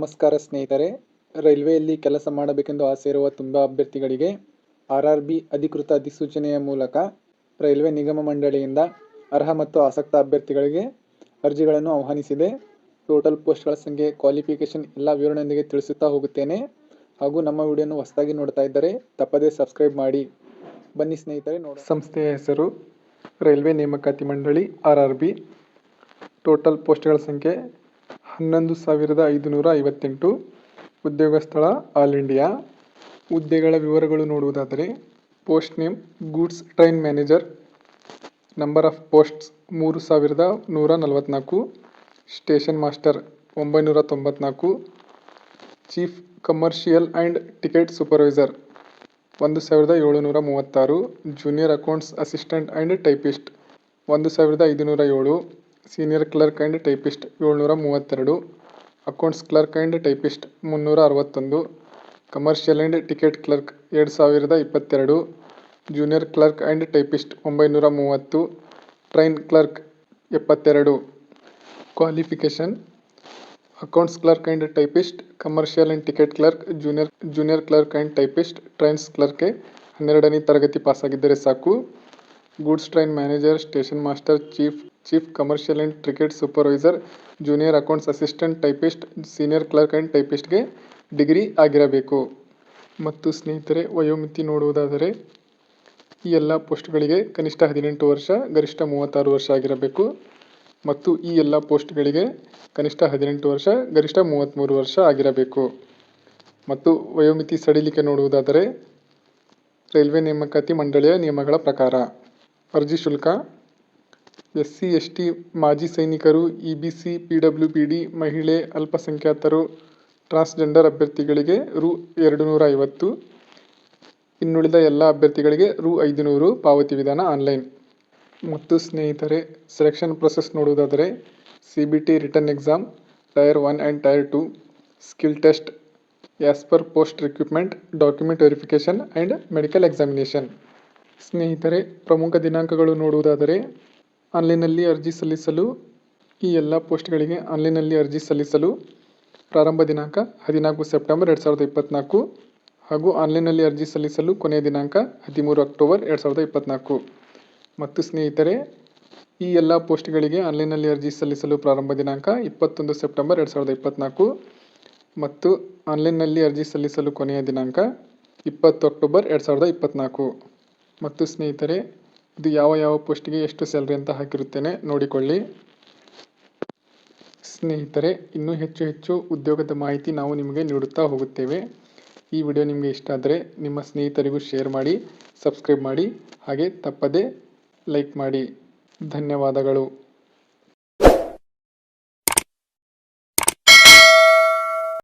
ನಮಸ್ಕಾರ ಸ್ನೇಹಿತರೆ. ರೈಲ್ವೆಯಲ್ಲಿ ಕೆಲಸ ಮಾಡಬೇಕೆಂದು ಆಸೆ ಇರುವ ತುಂಬ ಅಭ್ಯರ್ಥಿಗಳಿಗೆ ಆರ್ ಆರ್ ಬಿ ಅಧಿಕೃತ ಅಧಿಸೂಚನೆಯ ಮೂಲಕ ರೈಲ್ವೆ ನಿಗಮ ಮಂಡಳಿಯಿಂದ ಅರ್ಹ ಮತ್ತು ಆಸಕ್ತ ಅಭ್ಯರ್ಥಿಗಳಿಗೆ ಅರ್ಜಿಗಳನ್ನು ಆಹ್ವಾನಿಸಿದೆ. ಟೋಟಲ್ ಪೋಸ್ಟ್ಗಳ ಸಂಖ್ಯೆ, ಕ್ವಾಲಿಫಿಕೇಷನ್ ಎಲ್ಲ ವಿವರಣೆಯೊಂದಿಗೆ ತಿಳಿಸುತ್ತಾ ಹೋಗುತ್ತೇನೆ. ಹಾಗೂ ನಮ್ಮ ವಿಡಿಯೋನ ಹೊಸದಾಗಿ ನೋಡ್ತಾ ಇದ್ದರೆ ತಪ್ಪದೇ ಸಬ್ಸ್ಕ್ರೈಬ್ ಮಾಡಿ. ಬನ್ನಿ ಸ್ನೇಹಿತರೆ ನೋಡಿ ಸಂಸ್ಥೆಯ ಹೆಸರು ರೈಲ್ವೆ ನೇಮಕಾತಿ ಮಂಡಳಿ ಆರ್ ಆರ್ ಬಿ ಟೋಟಲ್ ಪೋಸ್ಟ್ಗಳ ಸಂಖ್ಯೆ ಹನ್ನೊಂದು ಸಾವಿರದ ಐದುನೂರ ಐವತ್ತೆಂಟು ಉದ್ಯೋಗ ಸ್ಥಳ ಆಲ್ ಇಂಡಿಯಾ. ಹುದ್ದೆಗಳ ವಿವರಗಳು ನೋಡುವುದಾದರೆ post name goods train manager, number of posts ಮೂರು ಸಾವಿರದ ನೂರ ನಲವತ್ತ್ನಾಲ್ಕು ಸ್ಟೇಷನ್ ಮಾಸ್ಟರ್ ಒಂಬೈನೂರ ತೊಂಬತ್ನಾಲ್ಕು, chief commercial and ticket supervisor ಒಂದು ಸಾವಿರದ ಏಳುನೂರ ಮೂವತ್ತಾರು, junior accounts assistant and typist ಒಂದು ಸಾವಿರದ ಐದುನೂರ ಏಳು ಸೀನಿಯರ್ ಕ್ಲರ್ಕ್ ಆ್ಯಂಡ್ ಟೈಪಿಸ್ಟ್ ಏಳ್ನೂರ ಮೂವತ್ತೆರಡು, ಅಕೌಂಟ್ಸ್ ಕ್ಲರ್ಕ್ ಆ್ಯಂಡ್ ಟೈಪಿಸ್ಟ್ ಮುನ್ನೂರ ಅರವತ್ತೊಂದು, ಕಮರ್ಷಿಯಲ್ ಆ್ಯಂಡ್ ಟಿಕೆಟ್ ಕ್ಲರ್ಕ್ ಎರಡು ಸಾವಿರದ ಇಪ್ಪತ್ತೆರಡು, ಜೂನಿಯರ್ ಕ್ಲರ್ಕ್ ಆ್ಯಂಡ್ ಟೈಪಿಸ್ಟ್ ಒಂಬೈನೂರ ಮೂವತ್ತು, ಟ್ರೈನ್ ಕ್ಲರ್ಕ್ ಎಪ್ಪತ್ತೆರಡು. Qualification, accounts clerk and typist, commercial and ticket clerk, junior junior clerk and typist, trains ಕ್ಲರ್ಕ್ಗೆ ಹನ್ನೆರಡನೇ ತರಗತಿ ಪಾಸಾಗಿದ್ದರೆ ಸಾಕು. Goods train manager, station master, chief chief commercial and ticket supervisor junior accounts assistant typist senior clerk and ಟೈಪಿಸ್ಟ್ಗೆ degree ಆಗಿರಬೇಕು. ಮತ್ತು ಸ್ನೇಹಿತರೆ, ವಯೋಮಿತಿ ನೋಡುವುದಾದರೆ, ಈ ಎಲ್ಲ ಪೋಸ್ಟ್ಗಳಿಗೆ ಕನಿಷ್ಠ ಹದಿನೆಂಟು ವರ್ಷ, ಗರಿಷ್ಠ ಮೂವತ್ತಾರು ವರ್ಷ ಆಗಿರಬೇಕು. ಮತ್ತು ಈ ಎಲ್ಲ ಪೋಸ್ಟ್ಗಳಿಗೆ ಕನಿಷ್ಠ ಹದಿನೆಂಟು ವರ್ಷ, ಗರಿಷ್ಠ ಮೂವತ್ತ್ಮೂರು ವರ್ಷ ಆಗಿರಬೇಕು. ಮತ್ತು ವಯೋಮಿತಿ ಸಡಿಲಿಕೆ ನೋಡುವುದಾದರೆ, ರೈಲ್ವೆ ನೇಮಕಾತಿ ಮಂಡಳಿಯ ನಿಯಮಗಳ ಪ್ರಕಾರ, ಅರ್ಜಿ ಶುಲ್ಕ ಎಸ್ ಸಿ ಎಸ್ ಟಿ ಮಾಜಿ ಸೈನಿಕರು ಇಬಿಸಿ ಡಿ, ಮಹಿಳೆ, ಅಲ್ಪಸಂಖ್ಯಾತರು, ಟ್ರಾನ್ಸ್ಜೆಂಡರ್ ಅಭ್ಯರ್ಥಿಗಳಿಗೆ ರು ಎರಡು ನೂರ ಐವತ್ತು, ಇನ್ನುಳಿದ ಎಲ್ಲ ಅಭ್ಯರ್ಥಿಗಳಿಗೆ ರು ಐದುನೂರು ಪಾವತಿ ವಿಧಾನ ಆನ್ಲೈನ್. ಮತ್ತು ಸ್ನೇಹಿತರೆ ಸೆಲೆಕ್ಷನ್ ಪ್ರೊಸೆಸ್ ನೋಡುವುದಾದರೆ, C B T written exam tier one and tier two skill test as per post recruitment document verification and medical examination ಸ್ನೇಹಿತರೆ, ಪ್ರಮುಖ ದಿನಾಂಕಗಳು ನೋಡುವುದಾದರೆ ಆನ್ಲೈನಲ್ಲಿ ಅರ್ಜಿ ಸಲ್ಲಿಸಲು ಈ ಎಲ್ಲ ಪೋಸ್ಟ್ಗಳಿಗೆ ಆನ್ಲೈನ್ನಲ್ಲಿ ಅರ್ಜಿ ಸಲ್ಲಿಸಲು ಪ್ರಾರಂಭ ದಿನಾಂಕ ಹದಿನಾಲ್ಕು ಸೆಪ್ಟೆಂಬರ್ ಎರಡು ಸಾವಿರದ ಇಪ್ಪತ್ತ್ನಾಲ್ಕು ಹಾಗೂ ಆನ್ಲೈನ್ನಲ್ಲಿ ಅರ್ಜಿ ಸಲ್ಲಿಸಲು ಕೊನೆಯ ದಿನಾಂಕ ಹದಿಮೂರು ಅಕ್ಟೋಬರ್ ಎರಡು ಸಾವಿರದ ಇಪ್ಪತ್ತ್ನಾಲ್ಕು ಮತ್ತು ಸ್ನೇಹಿತರೆ, ಈ ಎಲ್ಲ ಪೋಸ್ಟ್ಗಳಿಗೆ ಆನ್ಲೈನ್ನಲ್ಲಿ ಅರ್ಜಿ ಸಲ್ಲಿಸಲು ಪ್ರಾರಂಭ ದಿನಾಂಕ ಇಪ್ಪತ್ತೊಂದು ಸೆಪ್ಟೆಂಬರ್ ಎರಡು ಸಾವಿರದ ಇಪ್ಪತ್ತ್ನಾಲ್ಕು ಮತ್ತು ಆನ್ಲೈನ್ನಲ್ಲಿ ಅರ್ಜಿ ಸಲ್ಲಿಸಲು ಕೊನೆಯ ದಿನಾಂಕ ಇಪ್ಪತ್ತು ಅಕ್ಟೋಬರ್ ಎರಡು ಸಾವಿರದ ಇಪ್ಪತ್ತ್ನಾಲ್ಕು ಮತ್ತು ಸ್ನೇಹಿತರೆ ಇದು ಯಾವ ಯಾವ ಪೋಸ್ಟಿಗೆ ಎಷ್ಟು ಸ್ಯಾಲ್ರಿ ಅಂತ ಹಾಕಿರುತ್ತೇನೆ ನೋಡಿಕೊಳ್ಳಿ. ಸ್ನೇಹಿತರೆ, ಇನ್ನೂ ಹೆಚ್ಚು ಹೆಚ್ಚು ಉದ್ಯೋಗದ ಮಾಹಿತಿ ನಾವು ನಿಮಗೆ ನೀಡುತ್ತಾ ಹೋಗುತ್ತೇವೆ. ಈ ವಿಡಿಯೋ ನಿಮಗೆ ಇಷ್ಟ ಆದರೆ ನಿಮ್ಮ ಸ್ನೇಹಿತರಿಗೂ ಶೇರ್ ಮಾಡಿ, ಸಬ್ಸ್ಕ್ರೈಬ್ ಮಾಡಿ, ಹಾಗೆ ತಪ್ಪದೇ ಲೈಕ್ ಮಾಡಿ. ಧನ್ಯವಾದಗಳು.